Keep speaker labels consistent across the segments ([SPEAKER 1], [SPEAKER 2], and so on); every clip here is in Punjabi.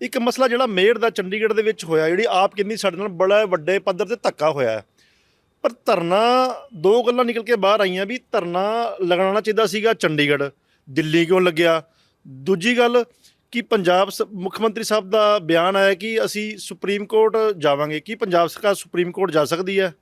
[SPEAKER 1] ਇੱਕ ਮਸਲਾ ਜਿਹੜਾ ਮੇਅਰ ਦਾ ਚੰਡੀਗੜ੍ਹ ਦੇ ਵਿੱਚ ਹੋਇਆ, ਜਿਹੜੀ ਆਪ ਕਿੰਨੀ ਸਾਡੇ ਨਾਲ ਬੜਾ ਵੱਡੇ ਪੱਧਰ ਤੇ ਧੱਕਾ ਹੋਇਆ ਹੈ। ਪਰ ਧਰਨਾ, ਦੋ ਗੱਲਾਂ ਨਿਕਲ ਕੇ ਬਾਹਰ ਆਈਆਂ ਵੀ ਧਰਨਾ ਲਗਾਉਣਾ ਚਾਹੀਦਾ ਸੀਗਾ ਚੰਡੀਗੜ੍ਹ। ਦਿੱਲੀ ਕਿਉਂ ਲੱਗਿਆ? ਦੂਜੀ ਗੱਲ ਕਿ ਪੰਜਾਬ ਸ- ਮੁੱਖ ਮੰਤਰੀ ਸਾਹਿਬ ਦਾ ਬਿਆਨ ਆਇਆ ਕਿ ਅਸੀਂ ਸੁਪਰੀਮ ਕੋਰਟ ਜਾਵਾਂਗੇ। ਕੀ ਪੰਜਾਬ ਸਰਕਾਰ ਸੁਪਰੀਮ ਕੋਰਟ ਜਾ ਸਕਦੀ ਹੈ?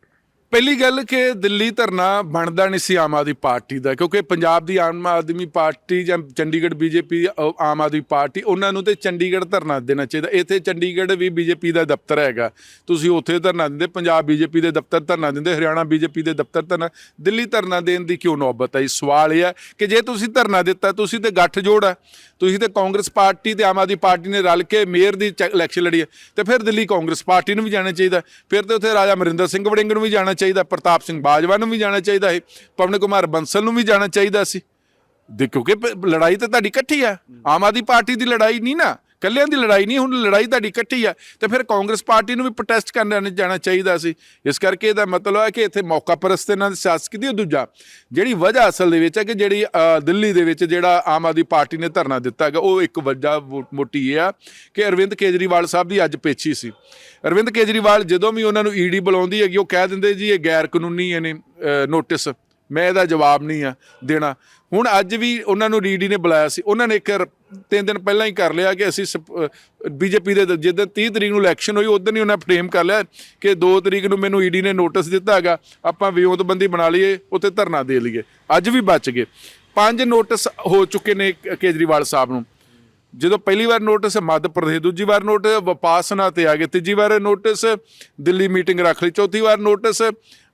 [SPEAKER 2] ਪਹਿਲੀ ਗੱਲ ਕਿ ਦਿੱਲੀ ਧਰਨਾ ਬਣਦਾ ਨਹੀਂ ਸੀ ਆਮ ਆਦਮੀ ਪਾਰਟੀ ਦਾ, ਕਿਉਂਕਿ ਪੰਜਾਬ ਦੀ ਆਮ ਆਦਮੀ ਪਾਰਟੀ ਜਾਂ ਚੰਡੀਗੜ੍ਹ ਬੀਜੇਪੀ ਆਮ ਆਦਮੀ ਪਾਰਟੀ, ਉਹਨਾਂ ਨੂੰ ਤੇ ਚੰਡੀਗੜ੍ਹ ਧਰਨਾ ਦੇਣਾ ਚਾਹੀਦਾ। ਇੱਥੇ ਚੰਡੀਗੜ੍ਹ ਵੀ ਬੀਜੇਪੀ ਦਾ ਦਫ਼ਤਰ ਹੈਗਾ। ਤੁਸੀਂ ਉੱਥੇ ਧਰਨਾ ਦਿੰਦੇ, ਪੰਜਾਬ ਬੀਜੇਪੀ ਦੇ ਦਫ਼ਤਰ ਧਰਨਾ ਦਿੰਦੇ, ਹਰਿਆਣਾ ਬੀਜੇਪੀ ਦੇ ਦਫ਼ਤਰ ਧਰਨਾ, ਦਿੱਲੀ ਧਰਨਾ ਦੇਣ ਦੀ ਕਿਉਂ ਨੌਬਤ ਆਈ ਸਵਾਲ ਇਹ ਹੈ ਕਿ ਜੇ ਤੁਸੀਂ ਧਰਨਾ ਦਿੱਤਾ, ਤੁਸੀਂ ਤੇ ਗੱਠ ਜੋੜ ਹੈ। ਤੁਸੀਂ ਤੇ ਕਾਂਗਰਸ ਪਾਰਟੀ ਤੇ ਆਮ ਆਦਮੀ ਪਾਰਟੀ ਨੇ ਰਲ ਕੇ ਮੇਅਰ ਦੀ ਚ- ਇਲੈਕਸ਼ਨ ਲੜੀ ਹੈ। ਤੇ ਫਿਰ ਦਿੱਲੀ ਕਾਂਗਰਸ ਪਾਰਟੀ ਨੂੰ ਵੀ ਜਾਣਾ ਚਾਹੀਦਾ। ਫਿਰ ਤੇ ਉੱਥੇ ਰਾਜਾ ਅਮਰਿੰਦਰ ਸਿੰਘ ਵੜਿੰਗ ਨੂੰ ਵੀ ਜਾਣਾ ਚਾਹੀਦਾ, ਪ੍ਰਤਾਪ ਸਿੰਘ ਬਾਜਵਾ ਨੂੰ ਵੀ ਜਾਣਾ ਚਾਹੀਦਾ ਸੀ, ਪਵਨ ਕੁਮਾਰ ਬੰਸਲ ਨੂੰ ਵੀ ਜਾਣਾ ਚਾਹੀਦਾ ਸੀ। ਦੇ ਕਿਉਂਕਿ ਪ- ਲੜਾਈ ਤਾਂ ਤੁਹਾਡੀ ਇਕੱਠੀ ਆ। ਆਮ ਆਦਮੀ ਪਾਰਟੀ ਦੀ ਲੜਾਈ ਨਹੀਂ ਨਾ। ਕੱਲਿਆਂ ਦੀ ਲੜਾਈ ਨਹੀਂ, ਹੁਣ ਲੜਾਈ ਤੁਹਾਡੀ ਇਕੱਠੀ ਆ, ਤੇ ਫਿਰ ਕਾਂਗਰਸ ਪਾਰਟੀ ਨੂੰ ਵੀ ਪ੍ਰੋਟੈਸਟ ਕਰਨ ਜਾਣਾ ਚਾਹੀਦਾ ਸੀ। ਇਸ ਕਰਕੇ ਇਹਦਾ ਮਤਲਬ ਹੈ ਕਿ ਇੱਥੇ ਮੌਕਾ ਪਰਸਤ ਇਹਨਾਂ ਦੀ ਸਿਆਸਤ ਕੀਤੀ ਦੂਜਾ, ਜਿਹੜੀ ਵਜ੍ਹਾ ਅਸਲ ਦੇ ਵਿੱਚ ਹੈ ਕਿ ਜਿਹੜੀ ਦਿੱਲੀ ਦੇ ਵਿੱਚ ਜਿਹੜਾ ਆਮ ਆਦਮੀ ਪਾਰਟੀ ਨੇ ਧਰਨਾ ਦਿੱਤਾ ਹੈਗਾ, ਉਹ ਇੱਕ ਵਜ੍ਹਾ ਮੋਟੀ ਇਹ ਆ ਕਿ ਅਰਵਿੰਦ ਕੇਜਰੀਵਾਲ ਸਾਹਿਬ ਦੀ ਅੱਜ ਪੇਚੀ ਸੀ। ਅਰਵਿੰਦ ਕੇਜਰੀਵਾਲ ਜਦੋਂ ਵੀ ਉਹਨਾਂ ਨੂੰ ਈਡੀ ਬੁਲਾਉਂਦੀ ਹੈਗੀ, ਉਹ ਕਹਿ ਦਿੰਦੇ ਜੀ, ਇਹ ਗੈਰ ਕਾਨੂੰਨੀ ਇਹਨੇ ਨੋਟਿਸ ਮੈਂ ਇਹਦਾ ਜਵਾਬ ਨਹੀਂ ਆ ਦੇਣਾ। ਹੁਣ ਅੱਜ ਵੀ ਉਹਨਾਂ ਨੂੰ ਰੀਡੀ ਨੇ ਬੁਲਾਇਆ ਸੀ। ਉਹਨਾਂ ਨੇ ਇੱਕ ਤਿੰਨ ਦਿਨ ਪਹਿਲਾਂ ਹੀ ਕਰ ਲਿਆ ਕਿ ਅਸੀਂ ਬੀਜੇਪੀ ਦੇ ਦ- ਜਿੱਦਣ 30 ਤਰੀਕ ਨੂੰ ਇਲੈਕਸ਼ਨ ਹੋਈ, ਉਦੋਂ ਹੀ ਉਹਨਾਂ ਫਰੇਮ ਕਰ ਲਿਆ ਕਿ 2 ਤਰੀਕ ਨੂੰ ਮੈਨੂੰ ਈਡੀ ਨੇ ਨੋਟਿਸ ਦਿੱਤਾ ਹੈਗਾ, ਆਪਾਂ ਵਿਉਂਤਬੰਦੀ ਬਣਾ ਲਈਏ ਉੱਤੇ ਧਰਨਾ ਦੇ ਲਈਏ। ਅੱਜ ਵੀ ਬਚ ਗਏ। ਪੰਜ ਨੋਟਿਸ ਹੋ ਚੁੱਕੇ ਨੇ ਕੇਜਰੀਵਾਲ ਸਾਹਿਬ ਨੂੰ। ਜਦੋਂ ਪਹਿਲੀ ਵਾਰ ਨੋਟਿਸ ਮੱਧ ਪ੍ਰਦੇਸ਼, ਦੂਜੀ ਵਾਰ ਨੋਟਿਸ ਵਿਪਾਸਨਾ ਤੇ ਆ ਗਏ। ਤੀਜੀ ਵਾਰ ਨੋਟਿਸ ਦਿੱਲੀ ਮੀਟਿੰਗ ਰੱਖ ਲਈ। ਚੌਥੀ ਵਾਰ ਨੋਟਿਸ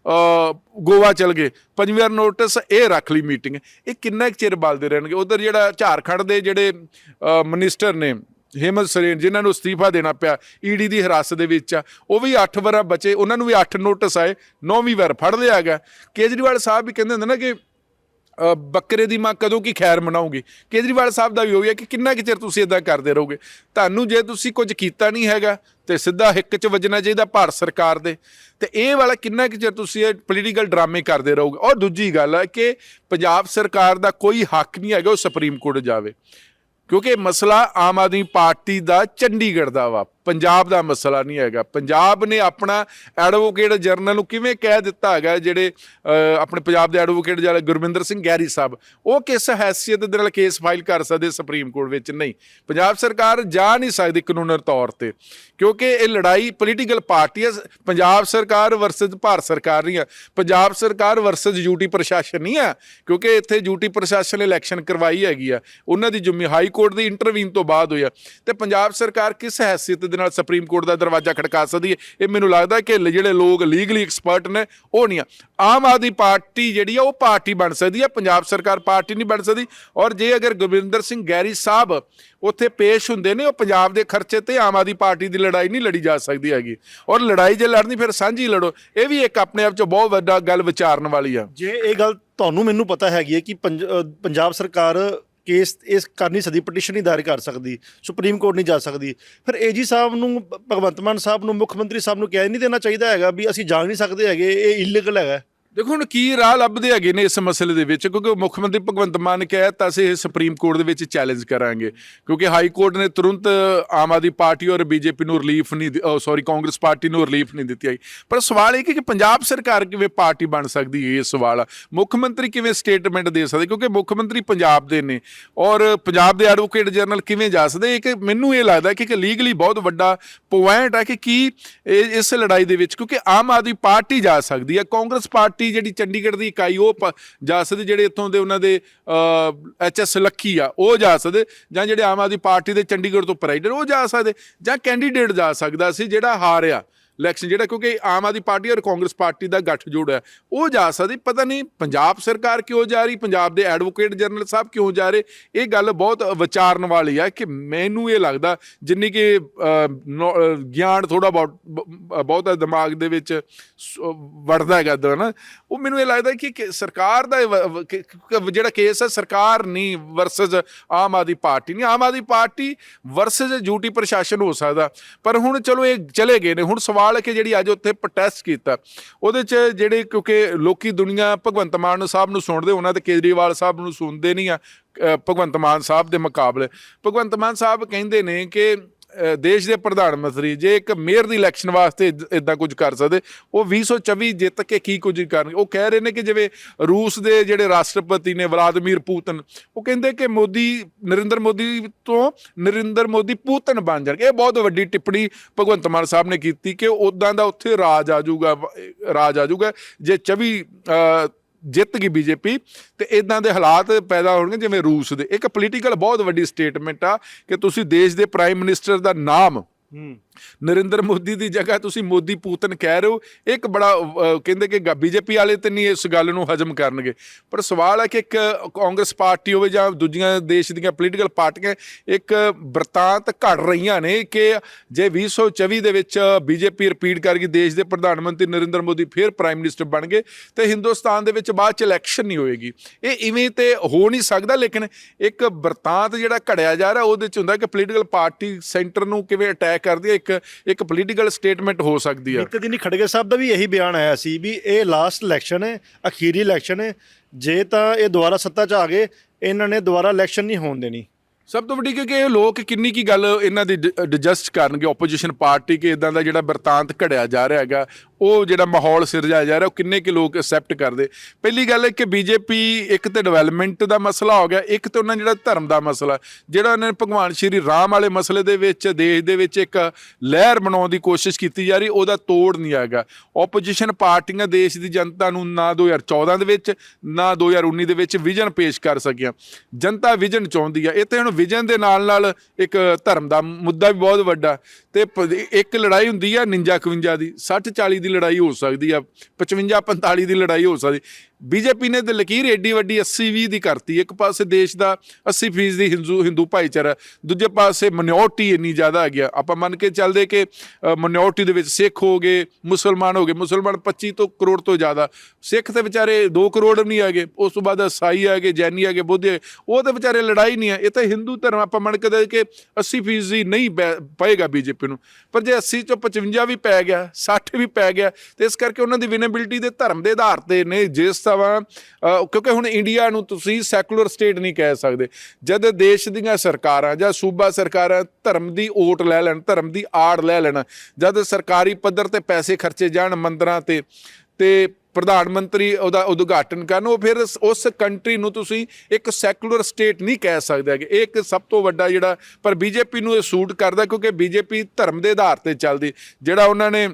[SPEAKER 2] ਅ, ਗੋਆ ਚਲ ਗਏ। ਪੰਜਵੀਂ ਵਾਰ ਨੋਟਿਸ ਇਹ ਰੱਖ ਲਈ ਮੀਟਿੰਗ ਇਹ ਕਿੰਨਾ ਕੁ ਚਿਰ ਬਲਦੇ ਰਹਿਣਗੇ? ਉਧਰ ਜਿਹੜਾ ਝਾਰਖੰਡ ਦੇ ਜਿਹੜੇ ਅ, ਮਿਨਿਸਟਰ ਨੇ ਹੇਮੰਤ ਸਰੇਨ ਜਿਨ੍ਹਾਂ ਨੂੰ ਅਸਤੀਫਾ ਦੇਣਾ ਪਿਆ ਈਡੀ ਦੀ ਹਿਰਾਸਤ ਦੇ ਵਿੱਚ ਆ ਉਹ ਵੀ 8 ਵਾਰਾਂ ਬਚੇ। ਉਹਨਾਂ ਨੂੰ ਵੀ 8 ਨੋਟਿਸ ਆਏ। ਨੌਵੀਂ ਵਾਰ ਫੜ ਲਿਆ ਗਿਆ। ਕੇਜਰੀਵਾਲ ਸਾਹਿਬ ਵੀ ਕਹਿੰਦੇ ਹੁੰਦੇ ਨਾ ਕਿ ਅ, ਬੱਕਰੇ ਦੀ ਮਾਂ ਕਦੋਂ ਕੀ ਖੈਰ ਮਨਾਉਗੀ? ਕੇਜਰੀਵਾਲ ਸਾਹਿਬ ਦਾ ਵੀ ਉਹੀ ਹੈ ਕਿ ਕਿੰਨਾ ਕੁ ਚਿਰ ਤੁਸੀਂ ਇਦਾਂ ਕਰਦੇ ਰਹੋਗੇ? ਤੁਹਾਨੂੰ ਜੇ ਤੁਸੀਂ ਕੁਝ ਕੀਤਾ ਨਹੀਂ ਹੈਗਾ ਤੇ ਸਿੱਧਾ ਹਿੱਕ 'ਚ ਵੱਜਣਾ ਚਾਹੀਦਾ ਭਾਰਤ ਸਰਕਾਰ ਦੇ। ਤੇ ਇਹ ਵਾਲਾ ਕਿੰਨਾ ਕੁ ਚਿਰ ਤੁਸੀਂ ਇਹ ਪੋਲੀਟੀਕਲ ਡਰਾਮੇ ਕਰਦੇ ਰਹੋਗੇ? ਔਰ ਦੂਜੀ ਗੱਲ ਹੈ ਕਿ ਪੰਜਾਬ ਸਰਕਾਰ ਦਾ ਕੋਈ ਹੱਕ ਨਹੀਂ ਹੈਗਾ ਉਹ ਸੁਪਰੀਮ ਕੋਰਟ ਜਾਵੇ। ਕਿਉਂਕਿ ਇਹ ਮਸਲਾ ਆਮ ਆਦਮੀ ਪਾਰਟੀ ਦਾ ਚੰਡੀਗੜ੍ਹ ਦਾ ਵਾ। ਪੰਜਾਬ ਦਾ ਮਸਲਾ ਨਹੀਂ ਹੈਗਾ। ਪੰਜਾਬ ਨੇ ਆਪਣਾ ਐਡਵੋਕੇਟ ਜਨਰਲ ਨੂੰ ਕਿਵੇਂ ਕਹਿ ਦਿੱਤਾ ਹੈਗਾ ਜਿਹੜੇ ਆਪਣੇ ਪੰਜਾਬ ਦੇ ਐਡਵੋਕੇਟ ਜਿਹੜੇ ਗੁਰਮਿੰਦਰ ਸਿੰਘ ਗੈਰੀ ਸਾਹਿਬ, ਉਹ ਕਿਸ ਹੈਸੀਅਤ ਦੇ ਨਾਲ ਕੇਸ ਫਾਈਲ ਕਰ ਸਕਦੇ ਸੁਪਰੀਮ ਕੋਰਟ ਵਿੱਚ? ਨਹੀਂ। ਪੰਜਾਬ ਸਰਕਾਰ ਜਾ ਨਹੀਂ ਸਕਦੀ ਕਾਨੂੰਨੀ ਤੌਰ ਤੇ, ਕਿਉਂਕਿ ਇਹ ਲੜਾਈ ਪੋਲੀਟੀਕਲ ਪਾਰਟੀ ਹੈ। ਪੰਜਾਬ ਸਰਕਾਰ ਵਰਸਸ ਭਾਰਤ ਸਰਕਾਰ ਨਹੀਂ ਹੈ। ਪੰਜਾਬ ਸਰਕਾਰ ਵਰਸਸ ਯੂਟੀ ਪ੍ਰਸ਼ਾਸਨ ਨਹੀਂ ਹੈ, ਕਿਉਂਕਿ ਇੱਥੇ ਯੂਟੀ ਪ੍ਰਸ਼ਾਸਨ ਨੇ ਇਲੈਕਸ਼ਨ ਕਰਵਾਈ ਹੈਗੀ ਆ ਉਹਨਾਂ ਦੀ ਜ਼ਿੰਮੇ ਹਾਈ ਕੋਰਟ ਦੀ ਇੰਟਰਵੀਨ ਤੋਂ ਬਾਅਦ ਹੋਈ ਆ ਤੇ ਪੰਜਾਬ ਸਰਕਾਰ ਕਿਸ ਹੈਸੀਅਤ ਦੇ ਨਾਲ ਸੁਪਰੀਮ ਕੋਰਟ ਦਾ ਦਰਵਾਜ਼ਾ ਖੜਕਾ ਸਕਦੀ ਹੈ। ਇਹ ਮੈਨੂੰ ਲੱਗਦਾ ਕਿ ਜਿਹੜੇ ਲੋਕ ਲੀਗਲੀ ਐਕਸਪਰਟ ਨੇ, ਉਹ ਨਹੀਂ ਆ। ਆਮ ਆਦਮੀ ਪਾਰਟੀ ਜਿਹੜੀ ਆ, ਉਹ ਪਾਰਟੀ ਬਣ ਸਕਦੀ ਹੈ ਪੰਜਾਬ ਸਰਕਾਰ ਪਾਰਟੀ ਨਹੀਂ ਬਣ ਸਕਦੀ। ਔਰ ਜੇ ਅਗਰ ਗੁਰਵਿੰਦਰ ਸਿੰਘ ਗੈਰੀ ਸਾਹਿਬ ਉੱਥੇ ਪੇਸ਼ ਹੁੰਦੇ ਨੇ, ਉਹ ਪੰਜਾਬ ਦੇ ਖਰਚੇ ਤੇ ਆਮ ਆਦਮੀ ਪਾਰਟੀ ਦੀ ਲੜਾਈ ਨਹੀਂ ਲੜੀ ਜਾ ਸਕਦੀ ਹੈਗੀ। ਔਰ ਲੜਾਈ ਜੇ ਲੜਨੀ, ਫਿਰ ਸਾਂਝੀ ਲੜੋ। ਇਹ ਵੀ ਇੱਕ ਆਪਣੇ ਆਪ 'ਚ ਬਹੁਤ ਵੱਡਾ ਗੱਲ ਵਿਚਾਰਨ ਵਾਲੀ ਆ।
[SPEAKER 1] ਜੇ ਇਹ ਗੱਲ ਤੁਹਾਨੂੰ ਮੈਨੂੰ ਪਤਾ ਹੈਗੀ ਹੈ ਕਿ ਪੰਜਾਬ ਸਰਕਾਰ ਕੇਸ ਇਸ ਕਰ ਨਹੀਂ ਸਕਦੀ ਪਟੀਸ਼ਨ ਨਹੀਂ ਦਾਇਰ ਕਰ ਸਕਦੀ ਸੁਪਰੀਮ ਕੋਰਟ ਨਹੀਂ ਜਾ ਸਕਦੀ। ਫਿਰ ਏਜੀ ਸਾਹਿਬ ਨੂੰ, ਭਗਵੰਤ ਮਾਨ ਸਾਹਿਬ ਨੂੰ, ਮੁੱਖ ਮੰਤਰੀ ਸਾਹਿਬ ਨੂੰ ਕਹਿ ਨਹੀਂ ਦੇਣਾ ਚਾਹੀਦਾ ਹੈਗਾ ਵੀ ਅਸੀਂ ਜਾ ਨਹੀਂ ਸਕਦੇ ਹੈਗੇ, ਇਹ ਇਲੀਗਲ ਹੈਗਾ।
[SPEAKER 2] ਦੇਖੋ ਹੁਣ ਕੀ ਰਾਹ ਲੱਭਦੇ ਹੈਗੇ ਨੇ ਇਸ ਮਸਲੇ ਦੇ ਵਿੱਚ? ਕਿਉਂਕਿ ਮੁੱਖ ਮੰਤਰੀ ਭਗਵੰਤ ਮਾਨ ਨੇ ਕਿਹਾ ਤਾਂ ਅਸੀਂ ਇਹ ਸੁਪਰੀਮ ਕੋਰਟ ਦੇ ਵਿੱਚ ਚੈਲੰਜ ਕਰਾਂਗੇ। ਕਿਉਂਕਿ ਹਾਈ ਕੋਰਟ ਨੇ ਤੁਰੰਤ ਆਮ ਆਦਮੀ ਪਾਰਟੀ ਔਰ ਬੀਜੇਪੀ ਨੂੰ ਰਿਲੀਫ ਨਹੀਂ ਸੌਰੀ ਕਾਂਗਰਸ ਪਾਰਟੀ ਨੂੰ ਰਿਲੀਫ ਨਹੀਂ ਦਿੱਤੀ ਆਈ। ਪਰ ਸਵਾਲ ਇਹ ਕਿ ਪੰਜਾਬ ਸਰਕਾਰ ਕਿਵੇਂ ਪਾਰਟੀ ਬਣ ਸਕਦੀ ਹੈ ਇਹ ਸਵਾਲ? ਆ ਮੁੱਖ ਮੰਤਰੀ ਕਿਵੇਂ ਸਟੇਟਮੈਂਟ ਦੇ ਸਕਦੇ? ਕਿਉਂਕਿ ਮੁੱਖ ਮੰਤਰੀ ਪੰਜਾਬ ਦੇ ਨੇ ਔਰ ਪੰਜਾਬ ਦੇ ਐਡਵੋਕੇਟ ਜਨਰਲ ਕਿਵੇਂ ਜਾ ਸਕਦੇ? ਇੱਕ ਮੈਨੂੰ ਇਹ ਲੱਗਦਾ ਕਿ ਇੱਕ ਲੀਗਲੀ ਬਹੁਤ ਵੱਡਾ ਪੁਆਇੰਟ ਹੈ ਕਿ ਕੀ ਇਹ- ਇਸ ਲੜਾਈ ਦੇ ਵਿੱਚ ਕਿਉਂਕਿ ਆਮ ਆਦਮੀ ਪਾਰਟੀ ਜਾ ਸਕਦੀ ਹੈ, ਕਾਂਗਰਸ ਪਾਰਟੀ ਜਿਹੜੀ ਚੰਡੀਗੜ੍ਹ ਦੀ ਇਕਾਈ, ਉਹ ਪ- ਜਾ ਸਕਦੇ ਜਿਹੜੇ ਇੱਥੋਂ ਦੇ ਉਹਨਾਂ ਦੇ ਐਚ ਐਸ ਲੱਖੀ ਆ, ਉਹ ਜਾ ਸਕਦੇ ਜਾਂ ਜਿਹੜੇ ਆਮ ਆਦਮੀ ਪਾਰਟੀ ਦੇ ਚੰਡੀਗੜ੍ਹ ਤੋਂ ਪ੍ਰੈਜ਼ੀਡੈਂਟ ਉਹ ਜਾ ਸਕਦੇ ਜਾਂ ਕੈਂਡੀਡੇਟ ਜਾ ਸਕਦਾ ਸੀ ਜਿਹੜਾ ਹਾਰਿਆ। ਇਲੈਕਸ਼ਨ ਜਿਹੜਾ ਕਿਉਂਕਿ ਆਮ ਆਦਮੀ ਪਾਰਟੀ ਔਰ ਕਾਂਗਰਸ ਪਾਰਟੀ ਦਾ ਗੱਠਜੋੜ ਹੈ, ਉਹ ਜਾ ਸਕਦੀ, ਪਤਾ ਨਹੀਂ ਪੰਜਾਬ ਸਰਕਾਰ ਕਿਉਂ ਜਾ ਰਹੀ, ਪੰਜਾਬ ਦੇ ਐਡਵੋਕੇਟ ਜਨਰਲ ਸਾਹਿਬ ਕਿਉਂ ਜਾ ਰਹੇ, ਇਹ ਗੱਲ ਬਹੁਤ ਵਿਚਾਰਨ ਵਾਲੀ ਹੈ ਕਿ ਮੈਨੂੰ ਇਹ ਲੱਗਦਾ ਜਿੰਨੀ ਕਿ ਨੌ- ਗਿਆਨ ਥੋੜਾ ਬਹੁਤ ਬਹੁਤਾ ਦਿਮਾਗ ਦੇ ਵਿੱਚ ਸ- ਵੜਦਾ ਹੈਗਾ ਦਰ ਨਾ ਉਹ ਮੈਨੂੰ ਇਹ ਲੱਗਦਾ ਕਿ ਸਰਕਾਰ ਦਾ ਜਿਹੜਾ ਕੇਸ ਹੈ ਸਰਕਾਰ ਨਹੀਂ ਵਰਸਸ ਆਮ ਆਦਮੀ ਪਾਰਟੀ ਨਹੀਂ, Aam Aadmi party versus duty ਪ੍ਰਸ਼ਾਸਨ ਹੋ ਸਕਦਾ। ਪਰ ਹੁਣ ਚਲੋ ਇਹ ਚਲੇ ਗਏ ਨੇ, ਹੁਣ ਸਵਾਲ ਹੈ ਕਿ ਜਿਹੜੀ ਅੱਜ ਉੱਥੇ ਪ੍ਰੋਟੈਸਟ ਕੀਤਾ। ਉਹਦੇ 'ਚ ਜਿਹੜੇ ਕਿਉਂਕਿ ਲੋਕੀ ਦੁਨੀਆ ਭਗਵੰਤ ਮਾਨ ਸਾਹਿਬ ਨੂੰ ਸੁਣਦੇ, ਉਹਨਾਂ ਤੇ ਕੇਜਰੀਵਾਲ ਸਾਹਿਬ ਨੂੰ ਸੁਣਦੇ ਨਹੀਂ ਆ ਭਗਵੰਤ ਮਾਨ ਸਾਹਿਬ ਦੇ ਮੁਕਾਬਲੇ। ਭਗਵੰਤ ਮਾਨ ਸਾਹਿਬ ਕਹਿੰਦੇ ਨੇ ਕਿ ਦੇਸ਼ ਦੇ ਪ੍ਰਧਾਨ ਮੰਤਰੀ, ਜੇ ਇੱਕ ਮੇਅਰ ਦੀ ਇਲੈਕਸ਼ਨ ਵਾਸਤੇ ਇਦਾਂ ਕੁਝ ਕਰ ਸਕਦੇ, ਉਹ 2024 ਜਿੱਤ ਕੇ ਕੀ ਕੁਝ ਕਰਨਗੇ? ਉਹ ਕਹਿ ਰਹੇ ਨੇ ਕਿ ਜਿਵੇਂ ਰੂਸ ਦੇ ਜਿਹੜੇ ਰਾਸ਼ਟਰਪਤੀ ਨੇ ਵਲਾਦੀਮੀਰ ਪੂਤਨ, ਉਹ ਕਹਿੰਦੇ ਕਿ ਮੋਦੀ, ਨਰਿੰਦਰ ਮੋਦੀ ਤੋਂ ਨਰਿੰਦਰ ਮੋਦੀ ਪੂਤਨ ਬਣ ਜਾਣਗੇ। ਇਹ ਬਹੁਤ ਵੱਡੀ ਟਿੱਪਣੀ ਭਗਵੰਤ ਮਾਨ ਸਾਹਿਬ ਨੇ ਕੀਤੀ ਕਿ ਉਦਾਂ ਦਾ ਉੱਥੇ ਰਾਜ ਆ ਜਾਊਗਾ ਰਾਜ ਆ ਜਾਊਗਾ, ਜੇ 24 ਜਿੱਤ ਗਈ ਬੀਜੇਪੀ ਤੇ ਇਦਾਂ ਦੇ ਹਾਲਾਤ ਪੈਦਾ ਹੋਣਗੇ ਜਿਵੇਂ ਰੂਸ ਦੇ। ਇੱਕ ਪੋਲੀਟੀਕਲ ਬਹੁਤ ਵੱਡੀ ਸਟੇਟਮੈਂਟ ਆ ਕਿ ਤੁਸੀਂ ਦੇਸ਼ ਦੇ ਪ੍ਰਾਈਮ ਮਿਨਿਸਟਰ ਦਾ ਨਾਮ ਨਰਿੰਦਰ ਮੋਦੀ ਦੀ ਜਗ੍ਹਾ ਤੁਸੀਂ ਮੋਦੀ ਪੂਤਨ ਕਹਿ ਰਹੇ ਹੋ। ਇਹ ਇੱਕ ਬੜਾ ਕਹਿੰਦੇ ਕਿ ਬੀਜੇਪੀ ਵਾਲੇ ਤੇ ਨਹੀਂ ਇਸ ਗੱਲ ਨੂੰ ਹਜਮ ਕਰਨਗੇ। ਪਰ ਸਵਾਲ ਹੈ ਕਿ ਇੱਕ ਕਾਂਗਰਸ ਪਾਰਟੀ ਹੋਵੇ ਜਾਂ ਦੂਜੀਆਂ ਦੇਸ਼ ਦੀਆਂ ਪੋਲੀਟੀਕਲ ਪਾਰਟੀਆਂ, ਇੱਕ ਬਰਤਾਂਤ ਘੜ ਰਹੀਆਂ ਨੇ ਕਿ ਜੇ 2024 ਦੇ ਵਿੱਚ ਬੀਜੇਪੀ ਰਿਪੀਟ ਕਰ ਗਈ ਦੇਸ਼ ਦੇ ਪ੍ਰਧਾਨ ਮੰਤਰੀ ਨਰਿੰਦਰ ਮੋਦੀ ਫਿਰ ਪ੍ਰਾਈਮ ਮਿਨਿਸਟਰ ਬਣ ਗਏ ਤੇ ਹਿੰਦੁਸਤਾਨ ਦੇ ਵਿੱਚ ਬਾਅਦ ਚ ਇਲੈਕਸ਼ਨ ਨਹੀਂ ਹੋਏਗੀ। ਇਹ ਇਵੇਂ ਤੇ ਹੋ ਨਹੀਂ ਸਕਦਾ, ਲੇਕਿਨ ਇੱਕ ਬਰਤਾਂਤ ਜਿਹੜਾ ਘੜਿਆ ਜਾ ਰਿਹਾ, ਉਹਦੇ ਚ ਹੁੰਦਾ ਕਿ ਪੋਲੀਟੀਕਲ ਪਾਰਟੀ ਸੈਂਟਰ ਨੂੰ ਕਿਵੇਂ ਅਟੈਕ ਕਰਦੀ ਹੈ, ਇੱਕ ਇੱਕ ਪੋਲੀਟੀਕਲ ਸਟੇਟਮੈਂਟ ਹੋ ਸਕਦੀ ਹੈ।
[SPEAKER 1] ਇੱਕ ਦਿਨ ਖੜਗੇ ਸਾਹਿਬ ਦਾ ਵੀ ਇਹੀ ਬਿਆਨ ਆਇਆ ਸੀ ਵੀ ਇਹ ਲਾਸਟ ਇਲੈਕਸ਼ਨ ਹੈ, ਅਖੀਰੀ ਇਲੈਕਸ਼ਨ ਹੈ। ਜੇ ਤਾਂ ਇਹ ਦੁਬਾਰਾ ਸੱਤਾ 'ਚ ਆ ਗਏ, ਇਹਨਾਂ ਨੇ ਦੁਬਾਰਾ ਇਲੈਕਸ਼ਨ ਨਹੀਂ ਹੋਣ ਦੇਣੀ।
[SPEAKER 2] ਸਭ ਤੋਂ ਵੱਡੀ ਕਿਉਂਕਿ ਇਹ ਲੋਕ ਕਿੰਨੀ ਕੀ ਗੱਲ ਇਹਨਾਂ ਦੀ ਡਿਜਸਟ ਕਰਨਗੇ ਆਪੋਜੀਸ਼ਨ ਪਾਰਟੀ ਕਿ ਇਦਾਂ ਦਾ ਜਿਹੜਾ ਵਰਤਾਂਤ ਘੜਿਆ ਜਾ ਰਿਹਾ ਹੈਗਾ, ਉਹ ਜਿਹੜਾ ਮਾਹੌਲ ਸਿਰਜਾਇਆ ਜਾ ਰਿਹਾ, ਉਹ ਕਿੰਨੇ ਕਿ ਲੋਕ ਐਕਸੈਪਟ ਕਰਦੇ। ਪਹਿਲੀ ਗੱਲ ਹੈ ਕਿ ਬੀਜੇਪੀ ਇੱਕ ਤੇ ਡਿਵੈਲਪਮੈਂਟ ਦਾ ਮਸਲਾ ਹੋ ਗਿਆ, ਇੱਕ ਤੇ ਉਹਨਾਂ ਜਿਹੜਾ ਧਰਮ ਦਾ ਮਸਲਾ, ਜਿਹੜਾ ਉਹਨਾਂ ਨੇ ਭਗਵਾਨ ਸ਼੍ਰੀ ਰਾਮ ਵਾਲੇ ਮਸਲੇ ਦੇ ਵਿੱਚ, ਦੇਸ਼ ਦੇ ਵਿੱਚ ਇੱਕ ਲਹਿਰ ਬਣਾਉਣ ਦੀ ਕੋਸ਼ਿਸ਼ ਕੀਤੀ ਜਾ ਰਹੀ, ਉਹਦਾ ਤੋੜ ਨਹੀਂ ਆਏਗਾ ਆਪੋਜੀਸ਼ਨ ਪਾਰਟੀਆਂ ਦੇਸ਼ ਦੀ ਜਨਤਾ ਨੂੰ ਨਾ 2014 ਦੇ ਵਿੱਚ, ਨਾ 2019 ਦੇ ਵਿੱਚ ਵਿਜ਼ਨ ਪੇਸ਼ ਕਰ ਸਕੀਆਂ। ਜਨਤਾ ਵਿਜ਼ਨ ਚਾਹੁੰਦੀ ਆ, ਇਹ ਤੇ ਹੁਣ ਵਿਜ਼ਨ ਦੇ ਨਾਲ ਨਾਲ ਇੱਕ ਧਰਮ ਦਾ ਮੁੱਦਾ ਵੀ ਬਹੁਤ ਵੱਡਾ। ਤੇ ਇੱਕ ਲੜਾਈ ਹੁੰਦੀ ਆ 49 51 ਦੀ 60 40 ਦੀ ਲੜਾਈ ਹੋ ਸਕਦੀ ਆ 55 45 ਦੀ ਲੜਾਈ ਹੋ ਸਕਦੀ। ਬੀਜੇਪੀ ਨੇ ਤੇ ਲਕੀਰ ਏਡੀ ਵੱਡੀ 80 20 ਦੀ ਕਰਤੀ ਇੱਕ ਪਾਸੇ ਦੇਸ਼ ਦਾ 80% ਦੀ ਹਿੰਦੂ ਹਿੰਦੂ ਭਾਈਚਾਰਾ ਦੂਜੇ ਪਾਸੇ ਮਿਨੋਰਟੀ ਇੰਨੀ ਜ਼ਿਆਦਾ ਹੈਗੀ ਆ। ਆਪਾਂ ਮੰਨ ਕੇ ਚੱਲਦੇ ਕਿ ਮਿਨੋਰਟੀ ਦੇ ਵਿੱਚ ਸਿੱਖ ਹੋ ਗਏ ਮੁਸਲਮਾਨ ਹੋ ਗਏ ਮੁਸਲਮਾਨ 25 ਤੋਂ ਕਰੋੜ ਤੋਂ ਜ਼ਿਆਦਾ। ਸਿੱਖ ਤੇ ਵਿਚਾਰੇ 2 ਕਰੋੜ ਵੀ ਨਹੀਂ ਹੈਗੇ ਉਸ ਤੋਂ ਬਾਅਦ ਈਸਾਈ ਆ ਗਏ ਜੈਨੀ ਆ ਗਏ ਬੁੱਧ ਹੈਗੇ, ਉਹ ਤੇ ਵਿਚਾਰੇ ਲੜਾਈ ਨਹੀਂ ਹੈ। ਇਹ ਤਾਂ ਹਿੰਦੂ ਧਰਮ ਆਪਾਂ ਮੰਨ ਕੇ ਚੱਲਦੇ ਕਿ 80% ਦੀ ਨਹੀਂ ਬੈ- ਪਏਗਾ ਬੀਜੇਪੀ ਨੂੰ। ਪਰ ਜੇ 80 ਚੋਂ 55 ਵੀ ਪੈ ਗਿਆ 60 ਵੀ ਪੈ ਗਿਆ ਤੇ ਇਸ ਕਰਕੇ ਉਹਨਾਂ ਦੀ ਵਿਨੇਬਿਲਿਟੀ ਦੇ ਧਰਮ ਦੇ ਆਧਾਰ ਤੇ ਨੇ ਜਿਸ ਤਰ੍ਹਾਂ ਕਿਉਂਕਿ ਹੁਣ ਇੰਡੀਆ ਨੂੰ ਤੁਸੀਂ ਸੈਕੂਲਰ ਸਟੇਟ ਨਹੀਂ ਕਹਿ ਸਕਦੇ। ਜਦ ਦੇਸ਼ ਦੀਆਂ ਸਰਕਾਰਾਂ ਜਾਂ ਸੂਬਾ ਸਰਕਾਰਾਂ ਧਰਮ ਦੀ ਓਟ ਲੈ ਲੈਣ, ਧਰਮ ਦੀ ਆੜ ਲੈ ਲੈਣ, ਜਦ ਸਰਕਾਰੀ ਪੱਧਰ ਤੇ ਪੈਸੇ ਖਰਚੇ ਜਾਣ ਮੰਦਰਾਂ ਤੇ ਤੇ ਪ੍ਰਧਾਨ ਮੰਤਰੀ ਉਹਦਾ ਉਦਘਾਟਨ ਕਰਨ, ਉਹ ਫਿਰ ਉਸ- ਕੰਟਰੀ ਨੂੰ ਤੁਸੀਂ ਇੱਕ ਸੈਕੂਲਰ ਸਟੇਟ ਨਹੀਂ ਕਹਿ ਸਕਦੇ ਹੈਗੇ। ਇਹ ਇੱਕ ਸਭ ਤੋਂ ਵੱਡਾ ਜਿਹੜਾ, ਪਰ ਬੀਜੇਪੀ ਨੂੰ ਇਹ ਸੂਟ ਕਰਦਾ ਕਿਉਂਕਿ ਬੀਜੇਪੀ ਧਰਮ ਦੇ ਆਧਾਰ ਤੇ ਚੱਲਦੀ। ਜਿਹੜਾ ਉਹਨਾਂ ਨੇ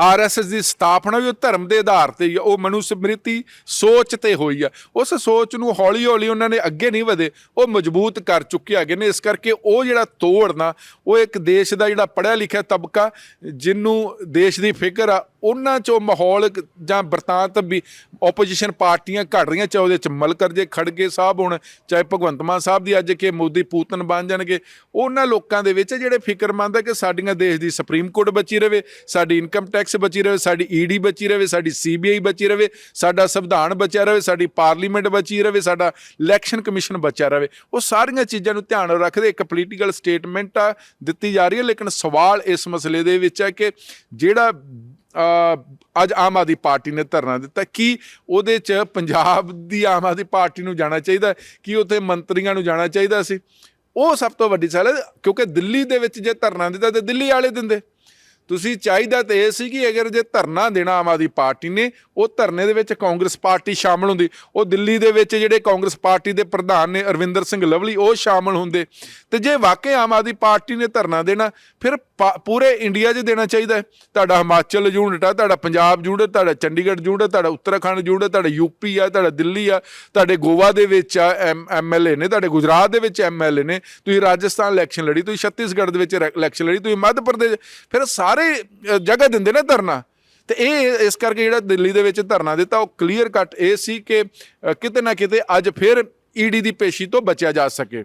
[SPEAKER 2] ਆਰਐਸਐਸ ਦੀ ਸਥਾਪਨਾ ਵੀ ਉਹ ਧਰਮ ਦੇ ਆਧਾਰ ਤੇ ਹੀ ਆ, ਉਹ ਮਨੂ ਸਮ੍ਰਿਤੀ ਸੋਚ ਤੇ ਹੋਈ ਆ। ਉਸ ਸੋਚ ਨੂੰ ਹੌਲੀ ਹੌਲੀ ਉਹਨਾਂ ਨੇ ਅੱਗੇ ਨਹੀਂ ਵਧੇ, ਉਹ ਮਜ਼ਬੂਤ ਕਰ ਚੁੱਕੇ ਹੈਗੇ ਨੇ। ਇਸ ਕਰਕੇ ਉਹ ਜਿਹੜਾ ਤੋੜਨਾ, ਉਹ ਇੱਕ ਦੇਸ਼ ਦਾ ਜਿਹੜਾ ਪੜ੍ਹਿਆ ਲਿਖਿਆ ਤਬਕਾ ਜਿਹਨੂੰ ਦੇਸ਼ ਦੀ ਫਿਕਰ ਆ ਉਹਨਾਂ ਚੋਂ ਮਾਹੌਲ ਜਾਂ ਬਰਤਾਂਤ ਵੀ ਆਪੋਜੀਸ਼ਨ ਪਾਰਟੀਆਂ ਘੜ ਰਹੀਆਂ, ਚਾਹੇ ਉਹਦੇ ਚ ਮਲਕਰ ਜੇ ਖੜਗੇ ਸਾਹਿਬ ਹੋਣ, ਚਾਹੇ ਭਗਵੰਤ ਮਾਨ ਸਾਹਿਬ ਦੀ ਅੱਜ ਕਿ ਮੋਦੀ ਪੂਤਨ ਬਣ ਜਾਣਗੇ, ਉਹਨਾਂ ਲੋਕਾਂ ਦੇ ਵਿੱਚ ਜਿਹੜੇ ਫਿਕਰਮੰਦ ਆ ਕਿ ਸਾਡੀਆਂ ਦੇਸ਼ ਦੀ ਸੁਪਰੀਮ ਕੋਰਟ ਬਚੀ ਰਵੇ, ਸਾਡੀ ਇਨਕਮ ਟੈਕਸ ਬਚੀ ਰਵੇ, ਸਾਡੀ ਈਡੀ ਬਚੀ ਰਵੇ, ਸਾਡੀ ਸੀਬੀਆਈ ਬਚੀ ਰਵੇ, ਸਾਡਾ ਸੰਵਿਧਾਨ ਬਚਿਆ ਰਵੇ, ਸਾਡੀ ਪਾਰਲੀਮੈਂਟ ਬਚੀ ਰਵੇ, ਸਾਡਾ ਇਲੈਕਸ਼ਨ ਕਮਿਸ਼ਨ ਬਚਿਆ ਰਵੇ। ਉਹ ਸਾਰੀਆਂ ਚੀਜ਼ਾਂ ਨੂੰ ਧਿਆਨ ਰੱਖਦੇ ਇੱਕ ਪੋਲੀਟੀਕਲ ਸਟੇਟਮੈਂਟ ਆ ਦਿੱਤੀ ਜਾ ਰਹੀ ਹੈ, ਲੇਕਿਨ ਸਵਾਲ ਇਸ ਮਸਲੇ ਦੇ ਵਿੱਚ ਹੈ ਕਿ ਜਿਹੜਾ ਅੱਜ ਆਮ ਆਦਮੀ ਪਾਰਟੀ ਨੇ ਧਰਨਾ ਦਿੱਤਾ ਕੀ ਉਹਦੇ ਚ ਪੰਜਾਬ ਦੀ ਆਮ ਆਦਮੀ ਪਾਰਟੀ ਨੂੰ ਜਾਣਾ ਚਾਹੀਦਾ ਕੀ ਉੱਥੇ ਮੰਤਰੀਆਂ ਨੂੰ ਜਾਣਾ ਚਾਹੀਦਾ ਸੀ? ਉਹ ਸਭ ਤੋਂ ਵੱਡੀ ਸਵਾਲ ਹੈ, ਕਿਉਂਕਿ ਦਿੱਲੀ ਦੇ ਵਿੱਚ ਜੇ ਧਰਨਾ ਦਿੱਤਾ ਤੇ ਦਿੱਲੀ ਵਾਲੇ ਦਿੰਦੇ। ਤੁਸੀਂ ਚਾਹੀਦਾ ਤੇ ਇਹ ਸੀ ਕਿ ਅਗਰ ਜੇ ਧਰਨਾ ਦੇਣਾ ਆਮ ਆਦਮੀ ਪਾਰਟੀ ਨੇ, ਉਹ ਧਰਨੇ ਦੇ ਵਿੱਚ ਕਾਂਗਰਸ ਪਾਰਟੀ ਸ਼ਾਮਲ ਹੁੰਦੀ। ਉਹ ਦਿੱਲੀ ਦੇ ਵਿੱਚ ਜਿਹੜੇ ਕਾਂਗਰਸ ਪਾਰਟੀ ਦੇ ਪ੍ਰਧਾਨ ਨੇ ਅਰਵਿੰਦਰ ਸਿੰਘ ਲਵਲੀ, ਉਹ ਸ਼ਾਮਲ ਹੁੰਦੇ। ਤੇ ਜੇ ਵਾਕਈ ਆਮ ਆਦਮੀ ਪਾਰਟੀ ਨੇ ਧਰਨਾ ਦੇਣਾ, ਫਿਰ ਪੂਰੇ ਇੰਡੀਆ 'ਚ ਦੇਣਾ ਚਾਹੀਦਾ ਹੈ। ਤੁਹਾਡਾ ਹਿਮਾਚਲ ਯੂਨਿਟ ਆ, ਤੁਹਾਡਾ ਪੰਜਾਬ ਯੂਨਿਟ, ਤੁਹਾਡਾ ਚੰਡੀਗੜ੍ਹ ਯੂਨਿਟ, ਤੁਹਾਡਾ ਉੱਤਰਾਖੰਡ ਯੂਨਿਟ, ਤੁਹਾਡਾ ਯੂਪੀ ਆ, ਤੁਹਾਡਾ ਦਿੱਲੀ ਆ, ਤੁਹਾਡੇ ਗੋਆ ਦੇ ਵਿੱਚ ਆ ਐਮਐਲਏ ਨੇ, ਤੁਹਾਡੇ ਗੁਜਰਾਤ ਦੇ ਵਿੱਚ ਐਮਐਲਏ ਨੇ, ਤੁਸੀਂ ਰਾਜਸਥਾਨ ਇਲੈਕਸ਼ਨ ਲੜੀ, ਤੁਸੀਂ ਛੱਤੀਸਗੜ੍ਹ ਦੇ ਵਿੱਚ ਇਲੈਕਸ਼ਨ ਲੜੀ, ਤੁਸੀਂ ਮੱਧ ਪ੍ਰਦੇਸ਼, ਫਿਰ ਸਾਰੇ ਜਗ੍ਹਾ ਦਿੰਦੇ ਨੇ ਧਰਨਾ ਤੇ ਇਹ ਇਸ ਕਰਕੇ ਜਿਹੜਾ ਦਿੱਲੀ ਦੇ ਵਿੱਚ ਧਰਨਾ ਦਿੱਤਾ, ਉਹ ਕਲੀਅਰ ਕੱਟ ਇਹ ਸੀ ਕਿ ਕਿਤੇ ਨਾ ਕਿਤੇ ਅੱਜ ਫਿਰ ਈਡੀ ਦੀ ਪੇਸ਼ੀ ਤੋਂ ਬਚਿਆ ਜਾ ਸਕੇ